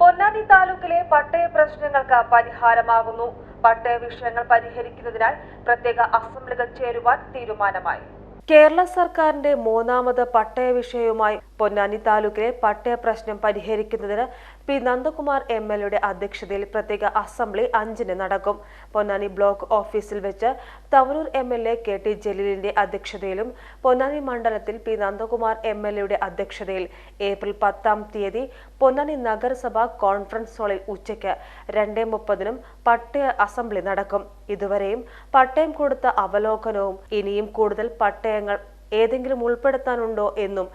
പൊന്നാനി താലൂക്കിലെ പട്ടയ പ്രശ്നങ്ങൾക്ക് പരിഹാരമാകുന്നു. പട്ടയ വിഷയങ്ങൾ പരിഹരിക്കുന്നതിനായി പ്രത്യേക അസംബ്ലികൾ ചേരുവാൻ തീരുമാനമായി. കേരള സർക്കാരിന്റെ മൂന്നാമത് പട്ടയ വിഷയവുമായി പൊന്നാനി താലൂക്കിലെ പട്ടയ പ്രശ്നം പരിഹരിക്കുന്നതിന് പി നന്ദകുമാർ എം എൽ എയുടെ അധ്യക്ഷതയിൽ പ്രത്യേക അസംബ്ലി അഞ്ചിന് നടക്കും. പൊന്നാനി ബ്ലോക്ക് ഓഫീസിൽ വെച്ച് Thavanur M L A K T ജലീലിന്റെ അധ്യക്ഷതയിലും പൊന്നാനി മണ്ഡലത്തിൽ പി നന്ദകുമാർ എം എൽ എയുടെ അധ്യക്ഷതയിൽ ഏപ്രിൽ പത്താം തീയതി പൊന്നാനി നഗരസഭ കോൺഫറൻസ് ഹാളിൽ ഉച്ചയ്ക്ക് രണ്ടേ മുപ്പതിനും പട്ടയ അസംബ്ലി നടക്കും. ഇതുവരെയും പട്ടയം കൊടുത്ത അവലോകനവും ഇനിയും കൂടുതൽ പട്ടയങ്ങൾ ഏതെങ്കിലും ഉൾപ്പെടുത്താനുണ്ടോ എന്നും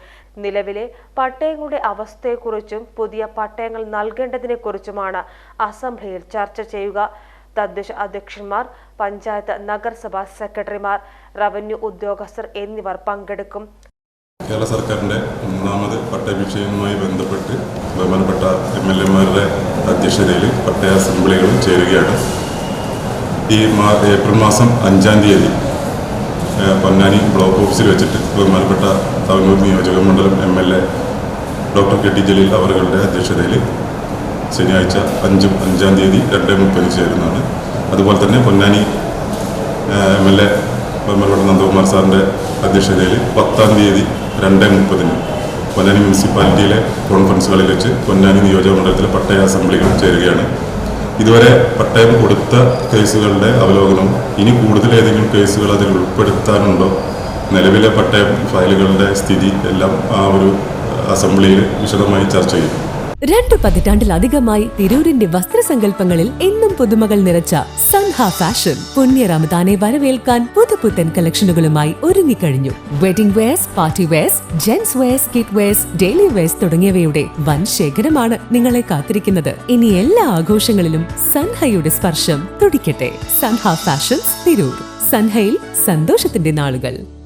നിലവിലെ പട്ടയങ്ങളുടെ അവസ്ഥയെക്കുറിച്ചും പുതിയ പട്ടയങ്ങൾ നൽകേണ്ടതിനെക്കുറിച്ചുമാണ് അസംബ്ലിയിൽ ചർച്ച ചെയ്യുക. തദ്ദേശ അധ്യക്ഷന്മാർ പഞ്ചായത്ത് നഗരസഭാ സെക്രട്ടറിമാർ റവന്യൂ ഉദ്യോഗസ്ഥർ എന്നിവർ പങ്കെടുക്കും. കേരള സർക്കാരിന്റെ ഒന്നാമത് പട്ടയ വിഷയവുമായി ബന്ധപ്പെട്ട് ബഹുമാനപ്പെട്ട എം എൽ എമാരുടെ അധ്യക്ഷതയിൽ പട്ടയ അസംബ്ലികൾ ചേരുകയാണ്. ഈ ഏപ്രിൽ മാസം അഞ്ചാം തീയതി പൊന്നാനി ബ്ലോക്ക് ഓഫീസിൽ വെച്ചിട്ട് ബഹുമാനപ്പെട്ട തവനൂർ നിയോജക മണ്ഡലം M L A doctor K T Jaleel അവരുടെ അധ്യക്ഷതയിൽ ശനിയാഴ്ച അഞ്ചും അഞ്ചാം തീയതി രണ്ട് മുപ്പതിന് ചേരുന്നതാണ്. അതുപോലെ തന്നെ പൊന്നാനി എം എൽ എ ബഹുമാനപ്പെട്ട നന്ദകുമാർ സാറിന്റെ അധ്യക്ഷതയിൽ പത്താം തീയതി രണ്ട് മുപ്പതിന് പൊന്നാനി മുനിസിപ്പാലിറ്റിയിലെ കോൺഫറൻസുകളിൽ വെച്ച് പൊന്നാനി നിയോജക മണ്ഡലത്തിലെ പട്ടയ അസംബ്ലികൾ ചേരുകയാണ്. ഇതുവരെ പട്ടയം കൊടുത്ത കേസുകളുടെ അവലോകനം ഇനി കൂടുതൽ ഏതെങ്കിലും കേസുകൾ അതിൽ ഉൾപ്പെടുത്താനുണ്ടോ? നിലവിലെ പട്ടയം ഫയലുകളുടെ സ്ഥിതി എല്ലാം ആ ഒരു അസംബ്ലിയിൽ വിശദമായി ചർച്ച ചെയ്യും. രണ്ടു പതിറ്റാണ്ടിലധികമായി തിരൂരിന്റെ വസ്ത്രസങ്കല്പങ്ങളിൽ എന്നും പുതുമകൾ നിറച്ച സൻഹ ഫാഷൻ. പുണ്യ റമദാനെ വരവേൽക്കാൻ പുതുപുത്തൻ കളക്ഷനുകളുമായി ഒരുങ്ങിക്കഴിഞ്ഞു. Wedding wears party wears gents wears kids wears daily wears തുടങ്ങിയവയുടെ വൻ ശേഖരമാണ് നിങ്ങളെ കാത്തിരിക്കുന്നത്. ഇനി എല്ലാ ആഘോഷങ്ങളിലും സൻഹയുടെ സ്പർശം തുടിക്കട്ടെ. സൻഹ ഫാഷൻസ് തിരൂർ. സൻഹയിൽ സന്തോഷത്തിന്റെ നാളുകൾ.